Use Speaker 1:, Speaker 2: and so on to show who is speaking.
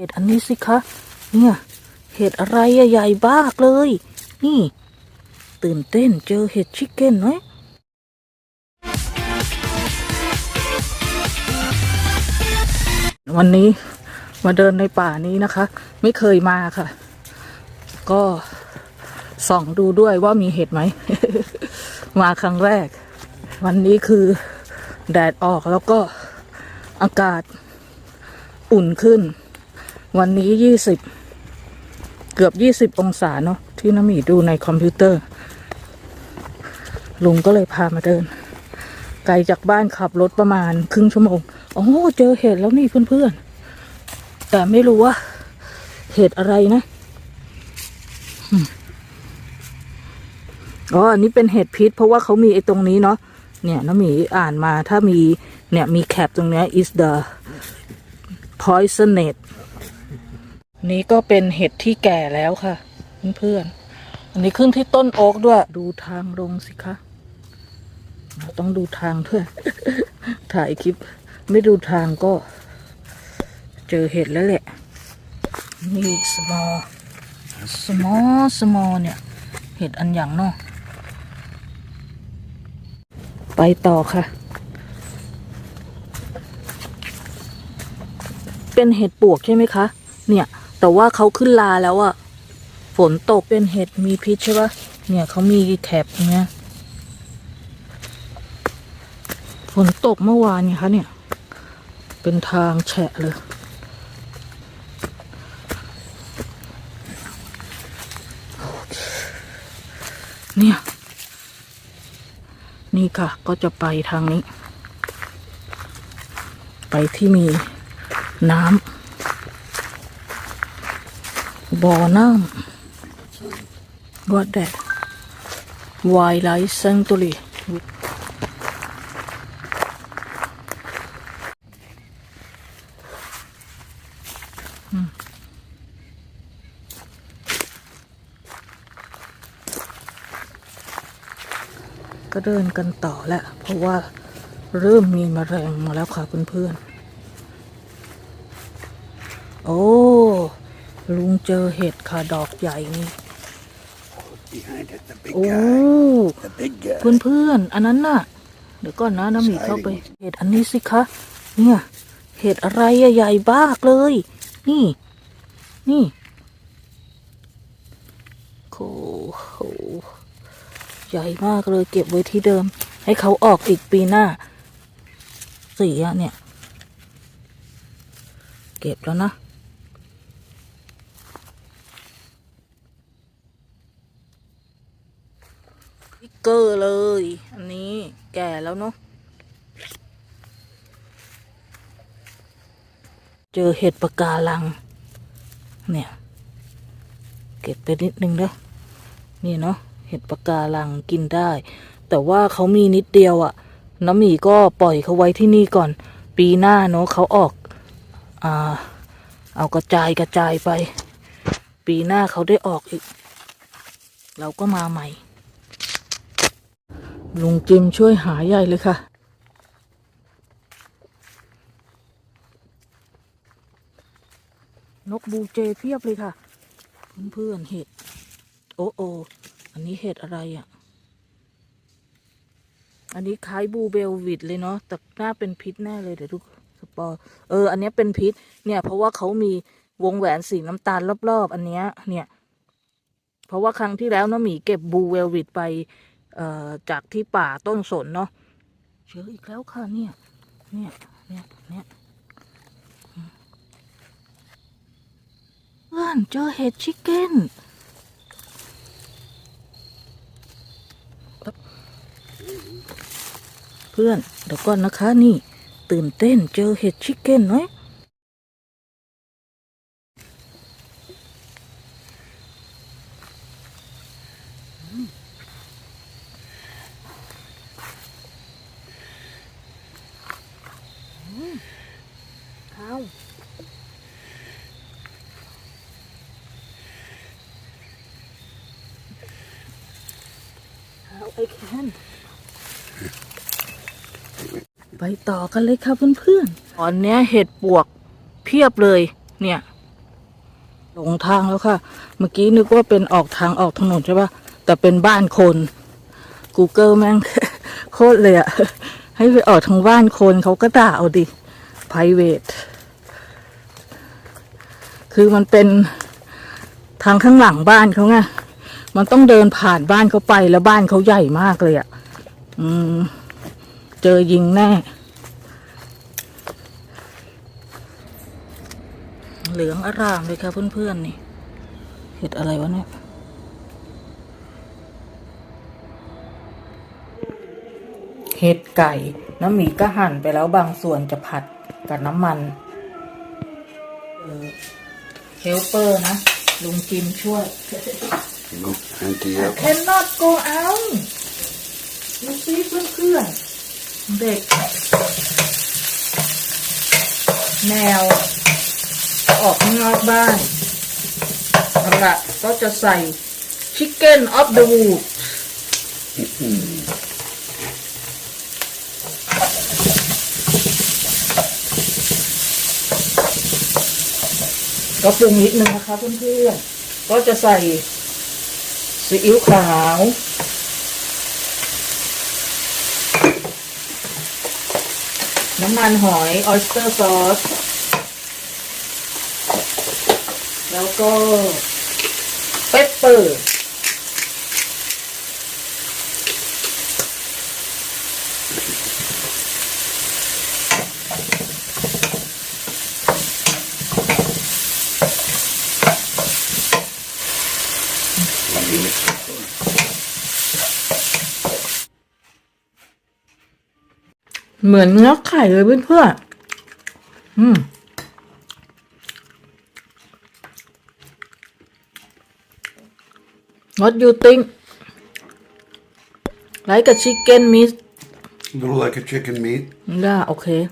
Speaker 1: เห็ดอันนี้สิคะ เนี่ยเห็ดอะไรใหญ่บ้ากเลย นี่ ตื่นเต้นเจอเห็ดชิคเก้นไหมวันนี้มาเดินในป่านี้นะคะ ไม่เคยมาค่ะ ก็ส่องดูด้วยว่ามีเห็ดไหม มาครั้งแรก วันนี้คือแดดออกแล้วก็อากาศอุ่นขึ้น วันนี้ยี่สิบเกือบยี่สิบองศาเนาะที่น้ำหมีดูในคอมพิวเตอร์ ลุงก็เลยพามาเดิน ไกลจากบ้านขับรถประมาณครึ่งชั่วโมงโอ้เจอเห็ดแล้วนี่เพื่อนๆ แต่ไม่รู้ว่า เห็ดอะไรนะอ๋ออันนี้เป็นเห็ดพิษ เพราะว่าเขามีไอ้ตรงนี้เนาะ เนี่ยน้ำหมีอ่านมาถ้ามี เนี่ยมีแคปตรงเนี้ย is the poisoned นี่ก็เป็นเห็ดที่แก่แล้วค่ะ เพื่อนๆ อันนี้ขึ้นที่ต้นโอ๊กด้วย ดูทางลงสิคะ ต้องดูทางด้วย ถ่ายคลิป ไม่ดูทางก็ เจอเห็ดแล้วแหละ นี่ small small small เนี่ย เห็ดอันอย่างเนาะไปต่อค่ะ เป็นเห็ดปวกใช่ไหมคะ เนี่ย แต่ว่าเขาขึ้นลาแล้วอะฝนตกเป็นเห็ดมีพิษใช่ปะเนี่ยเขามีแคปอย่างเงี้ยฝนตกเมื่อวานไงคะเนี่ย เป็นทางแฉะเลย เนี่ย นี่ค่ะ ก็จะไปทางนี้ ไปที่มีน้ำ บ่อน้ำ What that Wildlife Sanctuary อืมก็เดินกันต่อแล้วเพราะว่าเริ่มมีมแมลงมาแล้วค่ะเพื่อนๆ โอ้ ลุงเจอเห็ดค่ะดอกใหญ่นี่
Speaker 2: Behind it, the big
Speaker 1: โอ้
Speaker 2: guy. The big guy.
Speaker 1: เพื่อนเพื่อนๆอันนั้นน่ะ เดี๋ยวก่อนนะน้ำหมีเข้าไป เห็ดอันนี้สิคะ เนี่ย เห็ดอะไรอะใหญ่บ้ากเลย นี่ นี่โอ้โหใหญ่มากเลยเก็บไว้ที่เดิม ให้เขาออกอีกปีหน้า สีอะเนี่ย เก็บแล้วนะ พิกเกอร์เลย อันนี้แก่แล้วเนาะเจอเห็ดปะการัง เนี่ย เก็บไปนิดนึงเด้อนี่เนาะเห็ดปะการังกินได้ แต่ว่าเขามีนิดเดียวอะ่ะ น้ำหมีก็ปล่อยเขาไว้ที่นี่ก่อน ปีหน้าเนาะเขาออกอ่าเอากระจายกระจายไป ปีหน้าเขาได้ออกอีก เราก็มาใหม่ ลุงจิมช่วยหาใหญ่เลยค่ะ นกบูเจเพียบเลยค่ะ เพื่อนๆเห็ด โอ้โอ อันนี้เห็ดอะไรอะ อันนี้คล้ายบูเบลวิดเลยเนาะแต่หน่าเป็นพิษแน่เลยเดี๋ยวดูสปอร์เออ อันนี้เป็นพิษ เนี่ย เพราะว่าเขามีวงแหวนสีน้ำตาลรอบๆ อันเนี้ย เนี่ย เพราะว่าครั้งที่แล้วน้าหมีเก็บบูเวลวิดไป จากที่ป่าต้นสนเนาะเจออีกแล้วค่ะเนี่ย เนี่ยเนี่ยเนี่ยเพื่อนเจอเห็ดชิคเก้นเพื่อนเดี๋ยวก่อนนะคะนี่ ตื่นเต้นเจอเห็ดชิคเก้นไหม เอาเอาไอแคนไปต่อกันเลยค่ะเพื่อนๆตอนนี้เห็ดปวกเพียบเลย เนี่ย หลงทางแล้วค่ะ เมื่อกี้นึกว่าเป็นออกทางออกถนนใช่ปะแต่เป็นบ้านคน Google แม่งโคตรเลยอะให้ไปออกทางบ้านคนเขาก็ด่าเอาดิ private คือมันเป็นทางข้างหลังบ้านเขาไง มันต้องเดินผ่านบ้านเขาไปแล้วบ้านเขาใหญ่มากเลยอะ่ะ อืม เจอยิงแน่ เหลืองอร่ามเลยค่ะเพื่อนๆนี่ เห็ดอะไรวะเนี่ยเห็ดไก่ น้ำหมีก็หั่นไปแล้วบางส่วนจะผัด กับน้ำมันเออเฮลเปอร์นะ ลุงจิมช่วย
Speaker 2: Look, Auntie, up.
Speaker 1: cannot go out ดูซิเพื่อนเพื่อนๆเด็ก แมว ออกข้างนอกบ้านเอาละก็จะใส่ Chicken of the Wood ก็ปรุงนิดนึงนะคะเพื่อนๆก็จะใส่ซีอิ๊วขาวน้ำมันหอยออสเตอร์ซอส แล้วก็เปปเปอร์ เหมือนเนื้อไข่เลยเพื่อนๆอืม What do you think? Like a chicken meat?
Speaker 2: Look like a chicken meat.
Speaker 1: Yeah, okay.